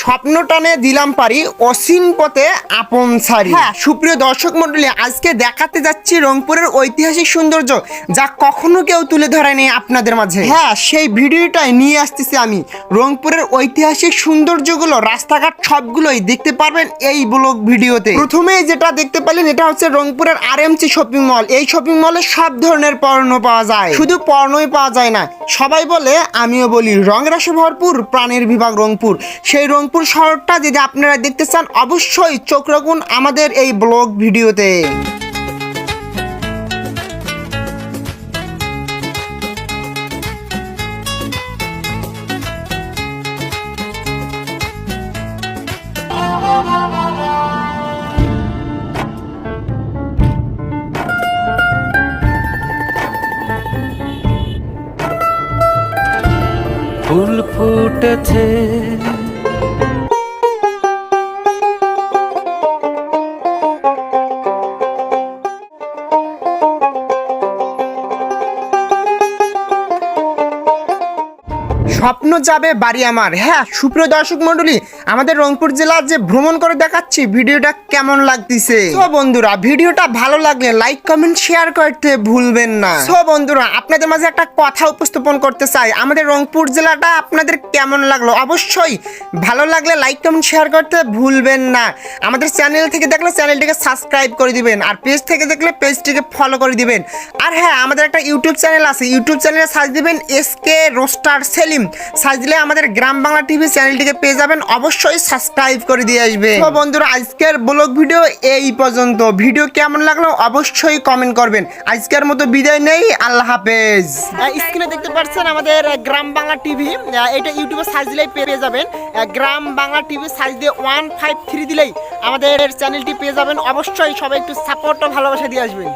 স্বপ্ন টানে দিলাম পারি অসীম পথে আপন সারি। হ্যাঁ। সুপ্রিয় দর্শক মন্ডলী আজকে দেখাতে যাচ্ছি রংপুরের ঐতিহাসিক সৌন্দর্য যা কখনো কেউ তুলে ধরেনি আপনাদের মাঝে। হ্যাঁ সেই ভিডিওটাই নিয়ে আসতেছি আমি। রংপুরের ঐতিহাসিক সৌন্দর্যগুলো রাস্তাঘাট সবগুলোই দেখতে পারবেন এই ব্লগ ভিডিওতে। প্রথমেই যেটা দেখতে পেলেন এটা হচ্ছে রংপুরের আর শপিং মল এই শপিং মলে সব ধরনের পণ্য পাওয়া যায়। শুধু পণ্যই পাওয়া যায় না সবাই বলে আমিও বলি রং রংরাসে ভরপুর প্রাণের বিভাগ রংপুর। সেই রংপুর শহরটা যদি আপনারা দেখতে চান, অবশ্যই চোখ রাখুন আমাদের এই ব্লগ ভিডিওতে। ফুল ফুটেছে। স্বপ্ন যাবে বাড়ি আমার। হ্যাঁ সুপ্রিয় দর্শক মন্ডলী আমাদের রংপুর জেলা যে ভ্রমণ করে দেখাচ্ছি, ভিডিওটা কেমন লাগতেছে? তো বন্ধুরা, ভিডিওটা ভালো লাগলে লাইক কমেন্ট শেয়ার করতে ভুলবেন না। তো বন্ধুরা, আপনাদের মাঝে একটা কথা উপস্থাপন করতে চাই। আমাদের রংপুর জেলাটা আপনাদের কেমন লাগল? অবশ্যই ভালো লাগলে লাইক কমেন্ট শেয়ার করতে ভুলবেন না। আমাদের চ্যানেল থেকে দেখলে চ্যানেলটিকে সাবস্ক্রাইব করে দিবেন, আর পেজ থেকে দেখলে পেজটিকে ফলো করে দিবেন। আর হ্যাঁ আমাদের একটা ইউটিউব চ্যানেল আছে। ইউটিউব চ্যানেলে সার্চ দিবেন এসকে রোস্টার সেলিম সার্চ দিলে আমাদের গ্রাম বাংলা টিভি চ্যানেলটিকে পেয়ে যাবেন। অবশ্যই সাবস্ক্রাইব করে দিয়ে আসবে। তো বন্ধুরা, আজকের ব্লগ ভিডিও এই পর্যন্ত। ভিডিও কেমন লাগল অবশ্যই কমেন্ট করবেন। আজকের মতো বিদায় নেই। আল্লাহ হাফেজ। স্ক্রিনে দেখতে পাচ্ছেন আমাদের গ্রাম বাংলা টিভি। এটা ইউটিউবে সার্চ দিলেই পেয়ে যাবেন। গ্রাম বাংলা টিভি সার্চ দিয়ে ওয়ান ফাইভ থ্রি দিলেই আমাদের চ্যানেলটি পেয়ে যাবেন। অবশ্যই সবাই একটু সাপোর্ট ও ভালোবাসা দিয়ে আসবেন।